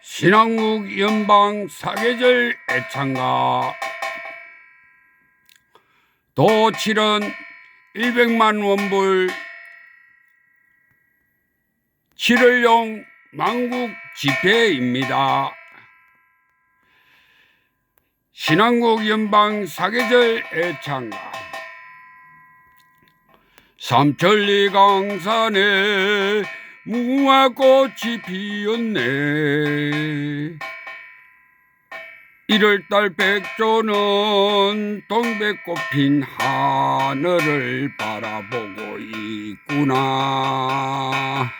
신앙국 연방 사계절 애창가. 도칠은 100만 원불. 7월용 만국 집회입니다. 신앙국 연방 사계절 애창가. 삼천리 강산에 무화꽃이 피었네. 1월달 백조는 동백꽃 핀 하늘을 바라보고 있구나.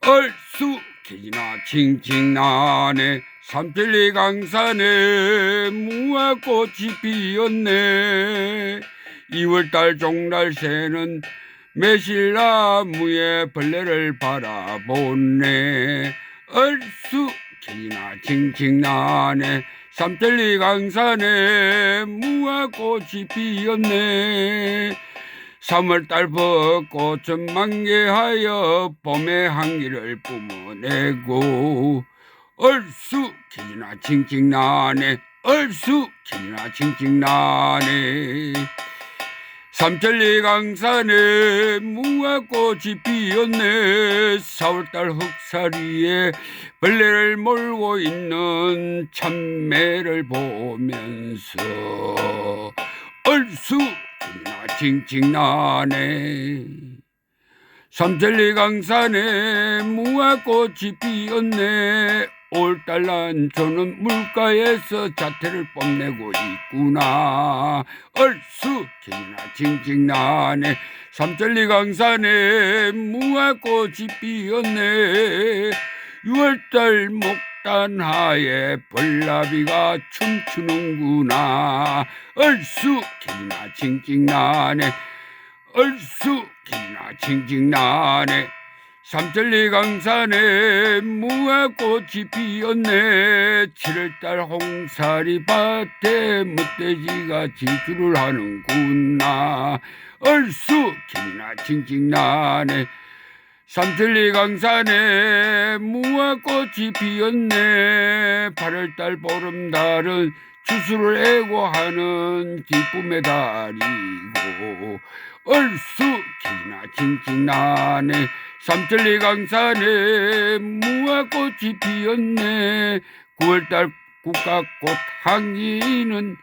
얼쑤기나 칭칭나네. 삼천리 강산에 무화꽃이 피었네. 2월달 종날 새는 매실나무에 벌레를 바라보네. 얼쑤기나 칭칭나네. 삼천리 강산에 무화꽃이 피었네. 3월달 벚꽃은 만개하여 봄의 향기를 뿜어내고 얼쑤기나 칭칭나네. 얼쑤기나 칭칭나네 삼천리 강산에 무화꽃이 피었네. 4월달 흑사리에 벌레를 몰고 있는 참매를 보면서 얼쑤기나 칭칭나네. 삼천리 강산에 무화꽃이 피었네 올달 난초는 물가에서 자태를 뽐내고 있구나. 얼쑤기나 칭칭나네. 삼천리 강산에 무화꽃이 피었네. 6월달 목단하에 벌나비가 춤추는구나. 얼쑤기나 칭칭나네. 얼쑤기나 칭칭나네 삼천리 강산에 무화꽃이 피었네. 7월달 홍사리 밭에 멧돼지가 지주를 하는구나. 얼쑤기나 칭칭나네. 삼천리 강산에 무화꽃이 피었네. 8월달 보름달은 추수를 애고하는 기쁨의 달이고 얼쑤기나 칭칭나네. 삼천리 강산에 무화꽃이 피었네. 9월달 국화꽃 향기는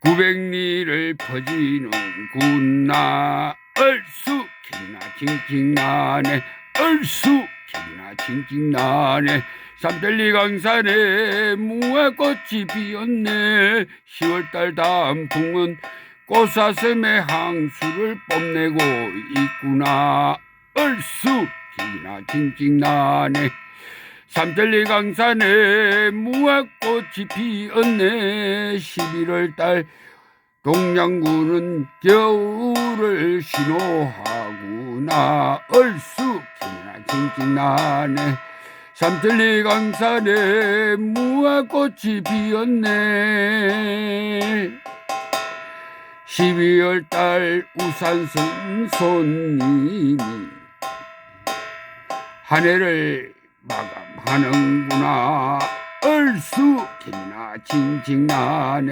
구백리를 퍼지는구나. 얼쑤기나 칭칭나네. 얼쑤기나 칭칭나네 삼천리 강산에 무화꽃이 피었네. 10월달 단풍은 꽃사슴의 향수를 뽐내고 있구나. 얼쑤 기나 칭칭나네. 삼천리 강산에 무화꽃이 피었네. 11월달 동양군은 겨울을 신호하구나. 얼쑤 기나 칭칭나네 삼천리 강산에 무화꽃이 피었네. 12월달 우산 쓴 손님이 한 해를 마감하는구나. 얼쑤기나 칭칭나네.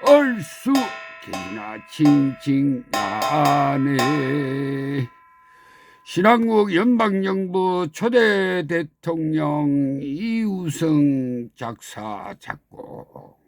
얼쑤기나 칭칭나네 신한국 연방정부 초대 대통령 이우성 작사 작곡